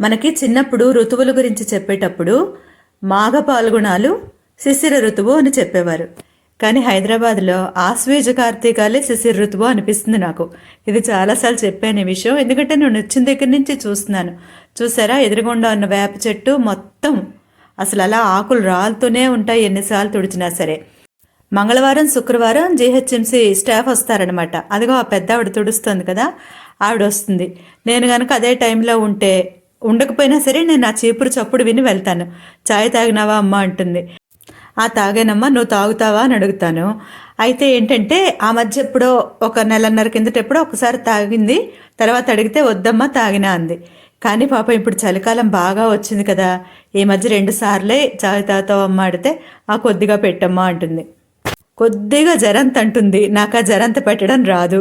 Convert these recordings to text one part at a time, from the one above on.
మనకి చిన్నప్పుడు ఋతువుల గురించి చెప్పేటప్పుడు మాఘ పాల్గొనాలు శిశిర ఋతువు అని చెప్పేవారు. కానీ హైదరాబాద్లో ఆశ్వేజ కార్తీకాలే శిశిర ఋతువు అనిపిస్తుంది నాకు. ఇది చాలాసార్లు చెప్పాను ఈ విషయం. ఎందుకంటే నేను వచ్చిన దగ్గర నుంచి చూస్తున్నాను. చూసారా? ఎదురుగుండా ఉన్న వేప చెట్టు మొత్తం అసలు అలా ఆకులు రాలుతూనే ఉంటాయి. ఎన్నిసార్లు తుడిచినా సరే. మంగళవారం శుక్రవారం జీహెచ్ఎంసీ స్టాఫ్ వస్తారనమాట అదిగో ఆ పెద్ద ఆవిడ తుడుస్తుంది కదా? ఆవిడ వస్తుంది. నేను కనుక అదే టైంలో ఉంటే ఉండకపోయినా సరే నేను ఆ చీపురు చప్పుడు విని వెళ్తాను. చాయ్ తాగినావా అమ్మ అంటుంది. ఆ తాగానమ్మా నువ్వు తాగుతావా అని అడుగుతాను. అయితే ఏంటంటే ఆ మధ్య ఎప్పుడో ఒక నెలన్నర కిందట ఎప్పుడో ఒకసారి తాగింది. తర్వాత అడిగితే వద్దమ్మా తాగినా అంది. కానీ పాపం ఇప్పుడు చలికాలం బాగా వచ్చింది కదా. ఈ మధ్య రెండు సార్లే చాయ్ తాగుతావు అమ్మ అడిగితే ఆ కొద్దిగా పెట్టమ్మా అంటుంది. కొద్దిగా జరంత అంటుంది నాకు ఆ జరంత పెట్టడం రాదు.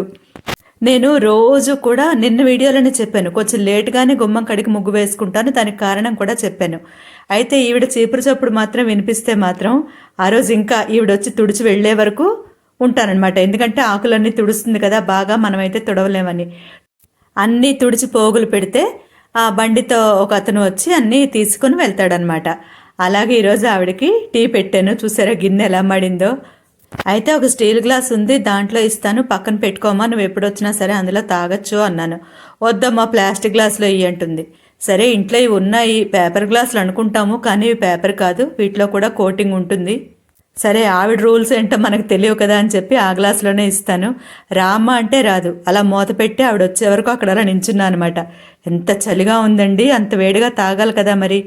నేను రోజు కూడా నిన్న వీడియోలోనే చెప్పాను. కొంచెం లేట్గానే గుమ్మం కడికి ముగ్గు వేసుకుంటాను. దానికి కారణం కూడా చెప్పాను. అయితే ఈవిడ చీపురు చప్పుడు మాత్రం వినిపిస్తే మాత్రం ఆ రోజు ఇంకా ఈవిడ వచ్చి తుడిచి వెళ్ళే వరకు ఉంటానన్నమాట. ఎందుకంటే ఆకులన్నీ తుడుస్తుంది కదా బాగా మనమైతే తుడవలేమని. అన్నీ తుడిచి పోగులు పెడితే ఆ బండితో ఒక అతను వచ్చి అన్నీ తీసుకుని వెళ్తాడనమాట అలాగే ఈరోజు ఆవిడకి టీ పెట్టాను. చూసారా గిన్నె ఎలా మడిందో? అయితే ఒక స్టీల్ గ్లాస్ ఉంది దాంట్లో ఇస్తాను పక్కన పెట్టుకోమా నువ్వు ఎప్పుడు వచ్చినా సరే అందులో తాగొచ్చు అన్నాను. వద్దమ్మా ప్లాస్టిక్ గ్లాసులో ఇవి అంటుంది. సరే ఇంట్లో ఇవి ఉన్నాయి పేపర్ గ్లాసులు అనుకుంటాము కానీ ఇవి పేపర్ కాదు వీటిలో కూడా కోటింగ్ ఉంటుంది. సరే ఆవిడ రూల్స్ ఏంటో మనకు తెలియవు కదా అని చెప్పి ఆ గ్లాసులోనే ఇస్తాను. రామ్మ అంటే రాదు. అలా మూత పెట్టి ఆవిడ వచ్చే వరకు అక్కడ అలా నించున్నా అనమాట ఎంత చలిగా ఉందండి అంత వేడిగా తాగాలి కదా మరి.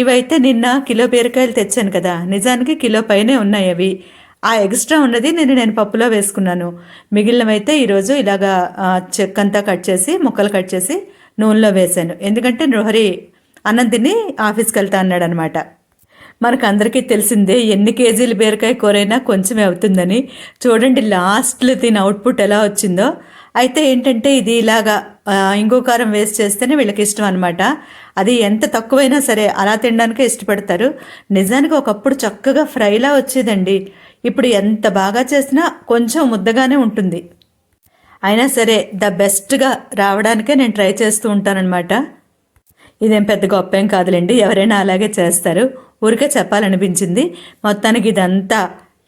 ఇవైతే నిన్న కిలో బీరకాయలు తెచ్చాను కదా నిజానికి కిలో పైనే ఉన్నాయి అవి. ఆ ఎక్స్ట్రా ఉన్నది నేను నేను పప్పులో వేసుకున్నాను. మిగిలినవైతే ఈరోజు ఇలాగా చెక్కంతా కట్ చేసి ముక్కలు కట్ చేసి నూనెలో వేశాను ఎందుకంటే నృహరి అన్నం తిని ఆఫీస్కి వెళ్తా అన్నాడు అనమాట మనకు అందరికీ తెలిసిందే ఎన్ని కేజీలు బీరకాయ కూరైనా కొంచెమే అవుతుందని. చూడండి లాస్ట్లో దీని అవుట్పుట్ ఎలా వచ్చిందో. అయితే ఏంటంటే ఇది ఇలాగా ఇంగు కారం వేస్ట్ చేస్తేనే వీళ్ళకి ఇష్టం అనమాట అది ఎంత తక్కువైనా సరే అలా తినడానికే ఇష్టపడతారు. నిజానికి ఒకప్పుడు చక్కగా ఫ్రైలా వచ్చేదండి. ఇప్పుడు ఎంత బాగా చేసినా కొంచెం ముద్దగానే ఉంటుంది. అయినా సరే ద బెస్ట్గా రావడానికే నేను ట్రై చేస్తూ ఉంటానన్నమాట. ఇదేం పెద్ద గొప్ప ఏం కాదులేండి ఎవరైనా అలాగే చేస్తారు. ఊరికే చెప్పాలనిపించింది. మొత్తానికి ఇదంతా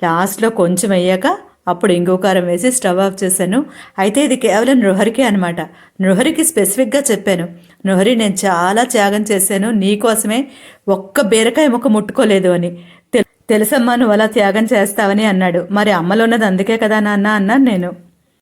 లాస్ట్లో కొంచెం అయ్యాక అప్పుడు ఇంకో కారం వేసి స్టవ్ ఆఫ్ చేశాను. అయితే ఇది కేవలం నృహరికి అనమాట నృహరికి స్పెసిఫిక్గా చెప్పాను. నృహరి నేను చాలా త్యాగం చేశాను. నీకోసమే ఒక్క బీరకాయ ముక్క ముట్టుకోలేదు అని. తెలుసమ్మా నువ్వు అలా త్యాగం చేస్తావని అన్నాడు. మరి అమ్మలో ఉన్నది అందుకే కదా నాన్న? అన్నాను నేను.